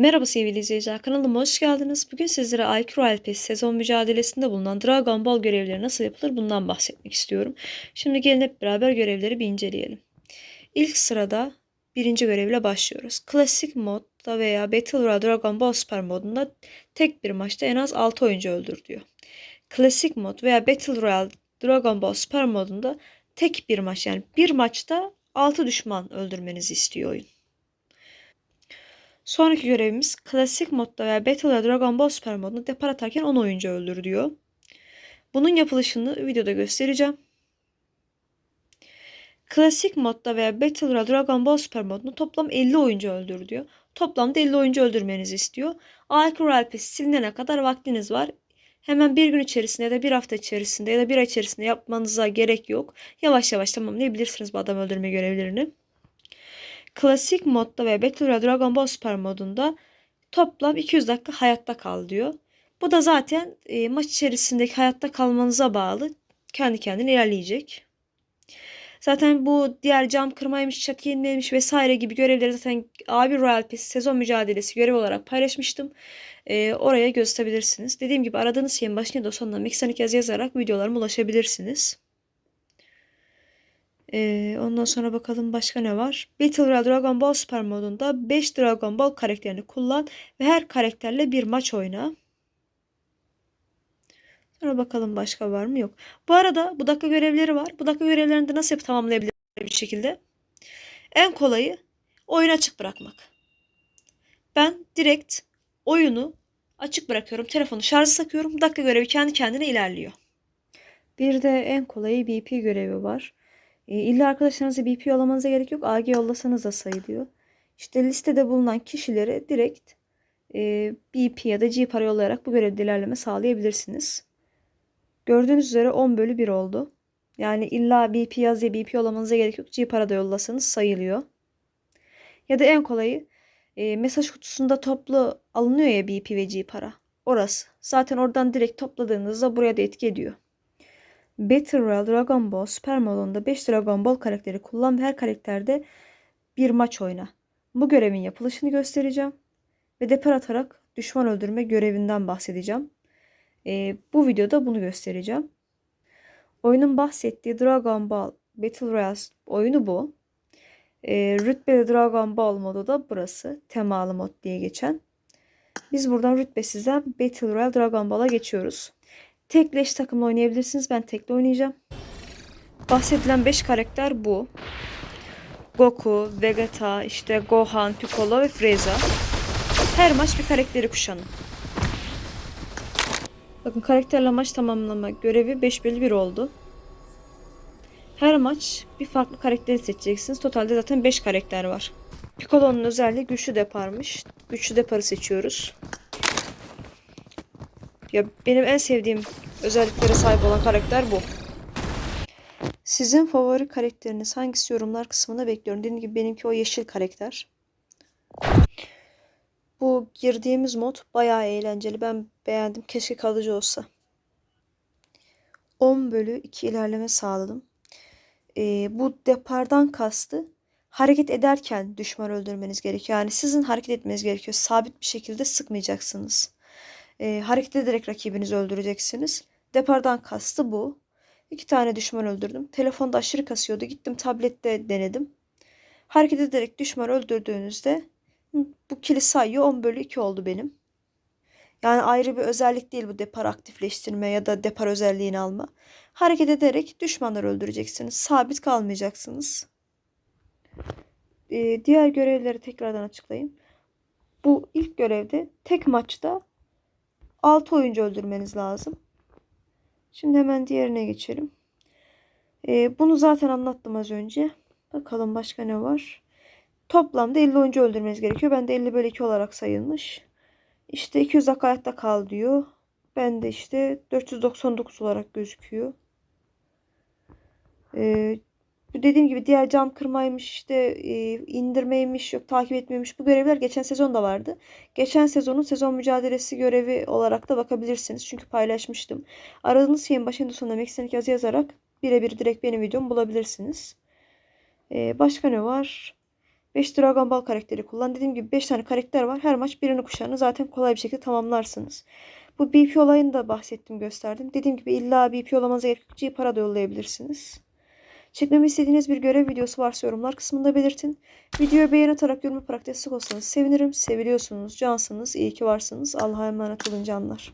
Merhaba sevgili izleyiciler, kanalıma hoş geldiniz. Bugün sizlere IQ Royal Pass sezon mücadelesinde bulunan Dragon Ball görevleri nasıl yapılır bundan bahsetmek istiyorum. Şimdi gelin hep beraber görevleri bir inceleyelim. İlk sırada birinci görevle başlıyoruz. Klasik modda veya Battle Royale Dragon Ball Super modunda tek bir maçta en az 6 oyuncu öldür diyor. Klasik mod veya Battle Royale Dragon Ball Super modunda tek bir maç yani bir maçta 6 düşman öldürmenizi istiyor oyun. Sonraki görevimiz klasik modda veya Battle ya Dragon Ball Super modunda depar atarken 10 oyuncu öldür diyor. Bunun yapılışını videoda göstereceğim. Klasik modda veya Battle Royale Dragon Ball Super modunda toplam 50 oyuncu öldür diyor. Toplamda 50 oyuncu öldürmenizi istiyor. Ark Royal Pass silinene kadar vaktiniz var. Hemen bir gün içerisinde ya da bir hafta içerisinde ya da bir ay içerisinde yapmanıza gerek yok. Yavaş yavaş tamamlayabilirsiniz bu adam öldürme görevlerini. Klasik modda ve Battle Royale Dragon Ball Super modunda toplam 200 dakika hayatta kal diyor. Bu da zaten e, maç içerisindeki hayatta kalmanıza bağlı. Kendi kendine ilerleyecek. Zaten bu diğer cam kırmaymış, çatı yenilmemiş vesaire gibi görevleri zaten A1 Royal Pass sezon mücadelesi görev olarak paylaşmıştım. E, oraya gösterebilirsiniz. Dediğim gibi aradığınız şeyin başına da sonuna mekanik yazı yazarak videolarıma ulaşabilirsiniz. Ee, ondan sonra bakalım başka ne var. Battle Royale Dragon Ball Super modunda 5 Dragon Ball karakterini kullan ve her karakterle bir maç oyna. Sonra bakalım başka var mı? Yok. Bu arada bu dakika görevleri var. Bu dakika görevlerini de nasıl tamamlayabilir bir şekilde? En kolayı oyunu açık bırakmak. Ben direkt oyunu açık bırakıyorum. Telefonu şarjı takıyorum. Dakika görevi kendi kendine ilerliyor. Bir de en kolayı BP görevi var. E, illa arkadaşlarınızı BP yollamanıza gerek yok. AG yollasanız da sayılıyor. İşte listede bulunan kişilere direkt e, BP ya da G para yollayarak bu görevde ilerleme sağlayabilirsiniz. Gördüğünüz üzere 10 bölü 1 oldu. Yani illa BP yaz ya BP yollamanıza gerek yok. G para da yollasanız sayılıyor. Ya da en kolayı e, mesaj kutusunda toplu alınıyor ya BP ve G para. Orası. Zaten oradan direkt topladığınızda buraya da etki ediyor. Battle Royale Dragon Ball Super modunda 5 Dragon Ball karakteri kullan ve her karakterde bir maç oyna. Bu görevin yapılışını göstereceğim. Ve depar atarak düşman öldürme görevinden bahsedeceğim. Ee, bu videoda bunu göstereceğim. Oyunun bahsettiği Dragon Ball Battle Royale oyunu bu. Ee, rütbeli Dragon Ball modu da burası. Temalı mod diye geçen. Biz buradan rütbesizden Battle Royale Dragon Ball'a geçiyoruz. Tekleş takımla oynayabilirsiniz. Ben tekli oynayacağım. Bahsedilen 5 karakter bu. Goku, Vegeta, işte Gohan, Piccolo ve Frieza. Her maç bir karakteri kuşanın. Bakın karakterle maç tamamlama görevi 5 bölü 1 oldu. Her maç bir farklı karakteri seçeceksiniz. Totalde zaten 5 karakter var. Piccolo'nun özelliği güçlü deparmış. Güçlü deparı seçiyoruz. Ya benim en sevdiğim özelliklere sahip olan karakter bu. Sizin favori karakteriniz hangisi yorumlar kısmına bekliyorum. Dediğim gibi benimki o yeşil karakter. Bu girdiğimiz mod bayağı eğlenceli. Ben beğendim. Keşke kalıcı olsa. 10 bölü 2 ilerleme sağladım. Ee, bu depardan kastı hareket ederken düşman öldürmeniz gerekiyor. Yani sizin hareket etmeniz gerekiyor. Sabit bir şekilde sıkmayacaksınız e, hareket ederek rakibinizi öldüreceksiniz. Depardan kastı bu. İki tane düşman öldürdüm. Telefonda aşırı kasıyordu. Gittim tablette denedim. Hareket ederek düşman öldürdüğünüzde bu kili sayıyor. 10 bölü 2 oldu benim. Yani ayrı bir özellik değil bu depar aktifleştirme ya da depar özelliğini alma. Hareket ederek düşmanları öldüreceksiniz. Sabit kalmayacaksınız. Ee, diğer görevleri tekrardan açıklayayım. Bu ilk görevde tek maçta 6 oyuncu öldürmeniz lazım. Şimdi hemen diğerine geçelim. Ee, bunu zaten anlattım az önce. Bakalım başka ne var. Toplamda 50 oyuncu öldürmeniz gerekiyor. Ben de 50 bölü 2 olarak sayılmış. İşte 200 dakika hayatta kal diyor. Ben de işte 499 olarak gözüküyor. Ee, dediğim gibi diğer cam kırmaymış işte e, indirmeymiş yok takip etmemiş bu görevler geçen sezon da vardı. Geçen sezonun sezon mücadelesi görevi olarak da bakabilirsiniz. Çünkü paylaşmıştım. Aradığınız şeyin başında sonuna Meksinik yazı yazarak birebir direkt benim videomu bulabilirsiniz. Ee, başka ne var? 5 Dragon Ball karakteri kullan. Dediğim gibi 5 tane karakter var. Her maç birini kuşağını zaten kolay bir şekilde tamamlarsınız. Bu BP olayını da bahsettim gösterdim. Dediğim gibi illa BP olamanıza gerek yok. G para da yollayabilirsiniz. Çekmemi istediğiniz bir görev videosu varsa yorumlar kısmında belirtin. Videoyu beğen atarak yorum yaparak destek olsanız sevinirim. Seviliyorsunuz, cansınız, iyi ki varsınız. Allah'a emanet olun canlar.